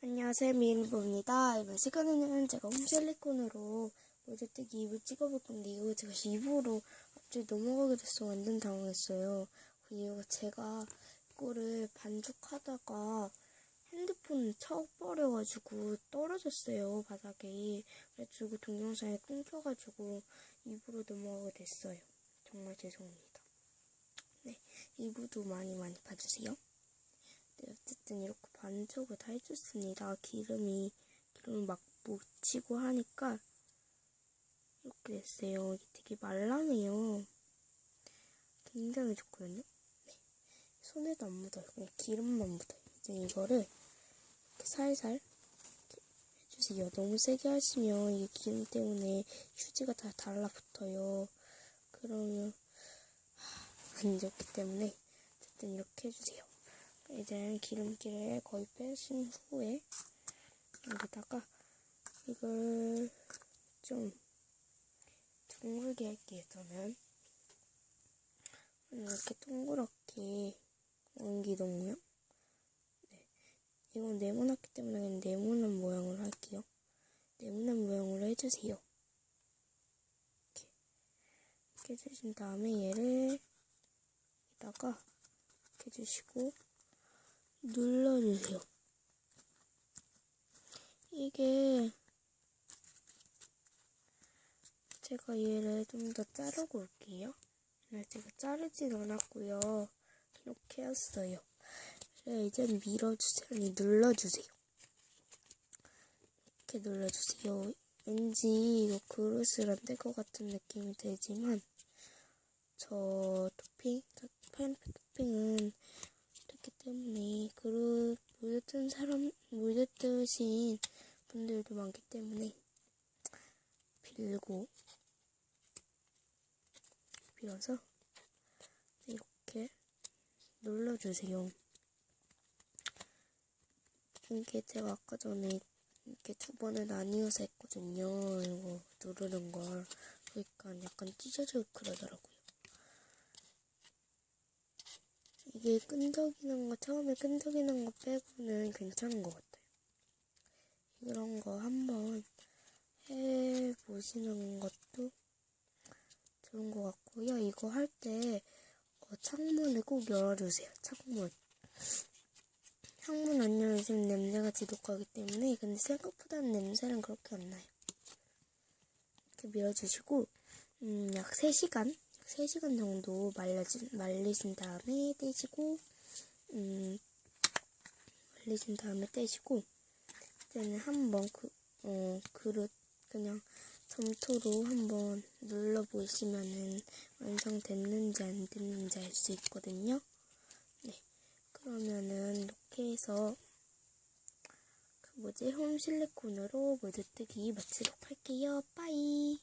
안녕하세요 미인부입니다. 이번 시간에는 제가 홈실리콘으로 모자뜨기 입을 찍어볼 건데요. 제가 입으로 갑자기 넘어가게 돼서 완전 당황했어요. 그 이유가 제가 이거를 반죽하다가 핸드폰을 쳐버려가지고 떨어졌어요 바닥에. 그래가지고 동영상이 끊겨가지고 입으로 넘어가게 됐어요. 정말 죄송합니다. 네, 입으도 많이 많이 봐주세요. 네, 어쨌든 이렇게 반죽을 다 해줬습니다. 기름이, 기름을 막 묻히고 하니까 이렇게 됐어요. 이게 되게 말랑해요. 굉장히 좋거든요. 네. 손에도 안 묻어요. 그냥 기름만 묻어요. 이제 이거를 이렇게 살살 이렇게 해주세요. 너무 세게 하시면 이게 기름 때문에 휴지가 다 달라붙어요. 그러면 하, 안 좋기 때문에 어쨌든 이렇게 해주세요. 이제 기름기를 거의 빼신 후에 여기다가 이걸 좀 둥글게 할게요. 저는 이렇게 동그랗게 원기동 모양. 네, 이건 네모났기 때문에 그냥 네모난 모양으로 할게요. 네모난 모양으로 해주세요. 이렇게 이렇게 해주신 다음에 얘를 여기다가 이렇게 해주시고 눌러주세요. 이게 제가 얘를 좀 더 자르고 올게요. 네, 제가 자르진 않았고요. 이렇게 했어요. 그래 이제 밀어주세요. 눌러주세요. 이렇게 눌러주세요. 왠지 이거 그릇을 안 될 것 같은 느낌이 들지만 저 토핑, 파인애플 토핑은 그렇기 때문에 그릇 물든 사람 물드신 분들도 많기 때문에 빌고 빌어서 이렇게 눌러주세요. 이게 제가 아까 전에 이렇게 두 번을 나뉘어서 했거든요. 이거 누르는 걸. 그러니까 약간 찢어지고 그러더라고요. 이게 끈적이는 거, 처음에 끈적이는 거 빼고는 괜찮은 것 같아요. 이런 거 한번 해보시는 것도 좋은 것 같고요. 이거 할때 어, 창문을 꼭 열어주세요. 창문. 창문 안 열어주시면 냄새가 지독하기 때문에 근데 생각보다는 냄새는 그렇게 안 나요. 이렇게 밀어주시고 음, 약 3시간 3시간 정도 말려진, 말리신 다음에 떼시고, 음, 말리신 다음에 떼시고, 그때는 한번 그, 어, 그릇, 그냥 점토로 한번 눌러보시면은 완성됐는지 안 됐는지 알 수 있거든요. 네. 그러면은 이렇게 해서, 그 뭐지, 홈실리콘으로 모드뜨기 마치도록 할게요. 빠이!